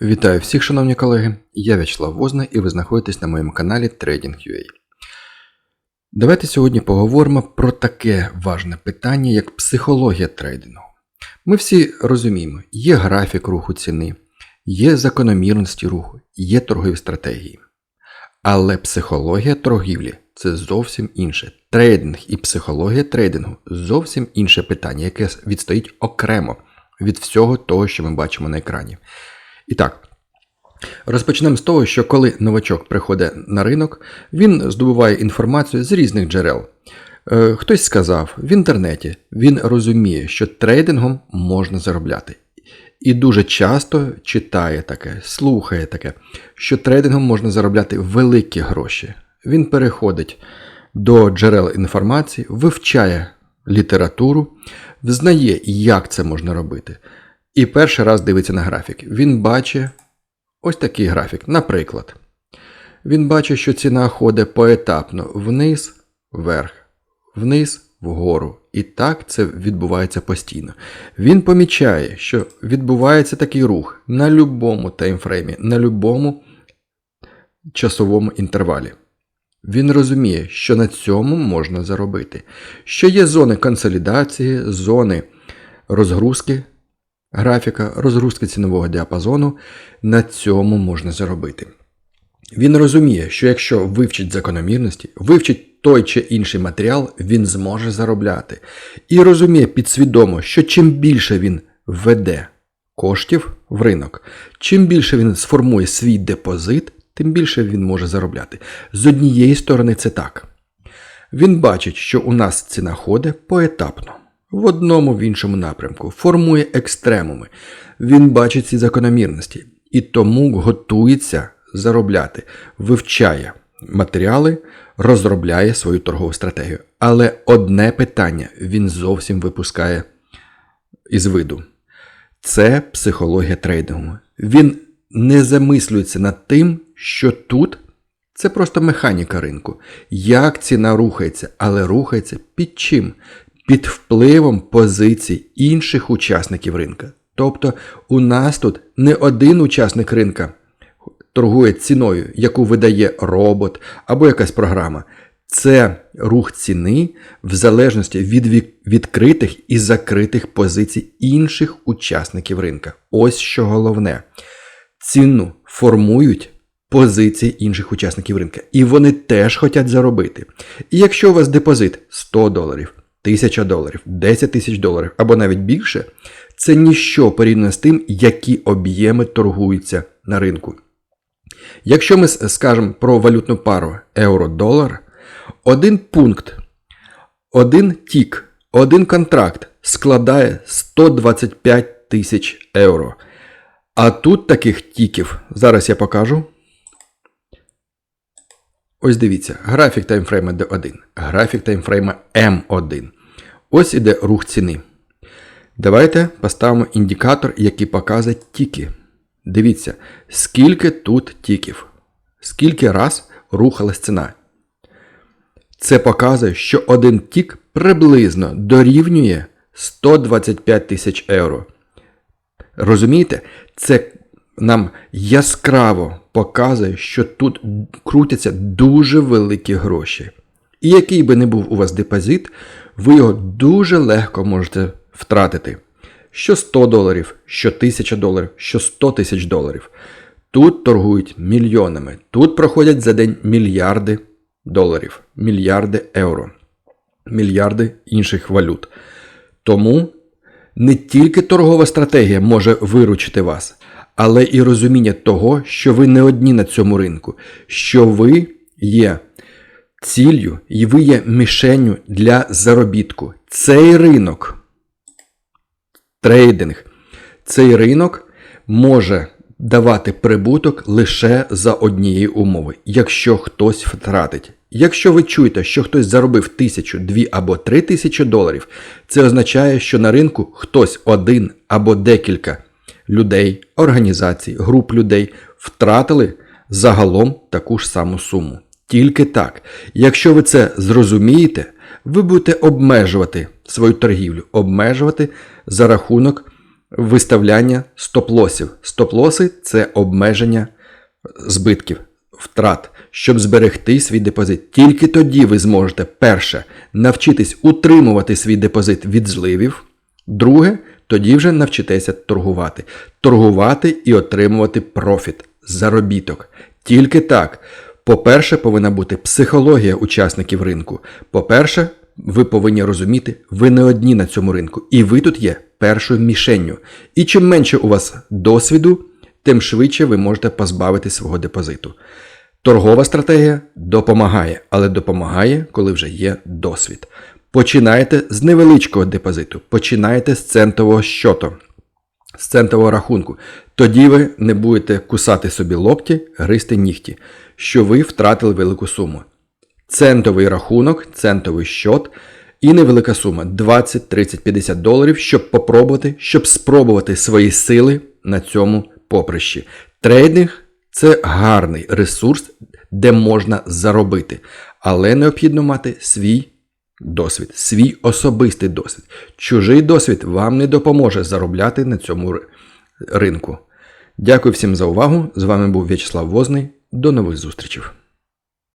Вітаю всіх, шановні колеги! Я В'ячеслав Возна і ви знаходитесь на моєму каналі Trading.ua. Давайте сьогодні поговоримо про таке важне питання, як психологія трейдингу. Ми всі розуміємо, є графік руху ціни, є закономірності руху, є торгові стратегії. Але психологія торгівлі це зовсім інше. Трейдинг і психологія трейдингу зовсім інше питання, яке відстоїть окремо від всього того, що ми бачимо на екрані. І так, розпочнемо з того, що коли новачок приходить на ринок, він здобуває інформацію з різних джерел. Е, Хтось сказав в інтернеті, він розуміє, що трейдингом можна заробляти. І дуже часто читає таке, слухає таке, що трейдингом можна заробляти великі гроші. Він переходить до джерел інформації, вивчає літературу, знає, як це можна робити. І перший раз дивиться на графік. Він бачить ось такий графік. Наприклад, він бачить, що ціна ходить поетапно вниз, вверх, вниз, вгору. І так це відбувається постійно. Він помічає, що відбувається такий рух на будь-якому таймфреймі, на будь-якому часовому інтервалі. Він розуміє, що на цьому можна заробити, що є зони консолідації, зони розгрузки графіка, розгрузки цінового діапазону, на цьому можна заробити. Він розуміє, що якщо вивчить закономірності, вивчить той чи інший матеріал, він зможе заробляти. І розуміє підсвідомо, що чим більше він введе коштів в ринок, чим більше він сформує свій депозит, тим більше він може заробляти. З однієї сторони, це так. Він бачить, що у нас ціна ходить поетапно в одному в іншому напрямку, формує екстремуми. Він бачить ці закономірності і тому готується заробляти, вивчає матеріали, розробляє свою торгову стратегію. Але одне питання він зовсім випускає із виду. Це психологія трейдингу. Він не замислюється над тим, що тут це просто механіка ринку. Як ціна рухається, але рухається під чим? Під впливом позицій інших учасників ринка. Тобто у нас тут не один учасник ринка торгує ціною, яку видає робот або якась програма. Це рух ціни в залежності від відкритих і закритих позицій інших учасників ринка. Ось що головне. Ціну формують позиції інших учасників ринка. І вони теж хочуть заробити. І якщо у вас депозит 100 доларів, Тисяча доларів, 10 тисяч доларів або навіть більше, це ніщо порівняно з тим, які об'єми торгуються на ринку. Якщо ми скажемо про валютну пару евро-долар, один пункт, один тік, один контракт складає 125 тисяч євро. А тут таких тіків, зараз я покажу. Ось дивіться, графік таймфрейма D1, графік таймфрейма M1. Ось іде рух ціни. Давайте поставимо індикатор, який показує тіки. Дивіться, скільки тут тіків, скільки раз рухалась ціна. Це показує, що один тік приблизно дорівнює 125 тисяч євро. Розумієте, це нам яскраво показує, що тут крутяться дуже великі гроші. І який би не був у вас депозит, ви його дуже легко можете втратити. Що 100 доларів, що 1000 доларів, що 100 тисяч доларів. Тут торгують мільйонами. Тут проходять за день мільярди доларів, мільярди євро, мільярди інших валют. Тому не тільки торгова стратегія може виручити вас, але і розуміння того, що ви не одні на цьому ринку, що ви є ціллю і ви є мішенню для заробітку. Цей ринок, трейдинг, цей ринок може давати прибуток лише за однієї умови, якщо хтось втратить. Якщо ви чуєте, що хтось заробив тисячу, дві або три тисячі доларів, це означає, що на ринку хтось один або декілька людей, організацій, груп людей втратили загалом таку ж саму суму. Тільки так. Якщо ви це зрозумієте, ви будете обмежувати свою торгівлю, обмежувати за рахунок виставляння стоп-лосів. Стоп-лоси це обмеження збитків, втрат, щоб зберегти свій депозит. Тільки тоді ви зможете перше навчитись утримувати свій депозит від зливів. Друге, тоді вже навчитеся торгувати. Торгувати і отримувати профіт, заробіток. Тільки так. По-перше, повинна бути психологія учасників ринку. По-перше, ви повинні розуміти, ви не одні на цьому ринку, і ви тут є першою мішенню. І чим менше у вас досвіду, тим швидше ви можете позбавити свого депозиту. Торгова стратегія допомагає, але допомагає, коли вже є досвід. Починайте з невеличкого депозиту, починайте з центового щоту, з центового рахунку. Тоді ви не будете кусати собі локті, гризти нігті, що ви втратили велику суму. Центовий рахунок, центовий щот і невелика сума 20, 30, 50 доларів, щоб попробувати, щоб спробувати свої сили на цьому поприщі. Трейдинг це гарний ресурс, де можна заробити, але необхідно мати свій досвід, свій особистий досвід. Чужий досвід вам не допоможе заробляти на цьому ринку. Дякую всім за увагу. З вами був В'ячеслав Возний. До нових зустрічей.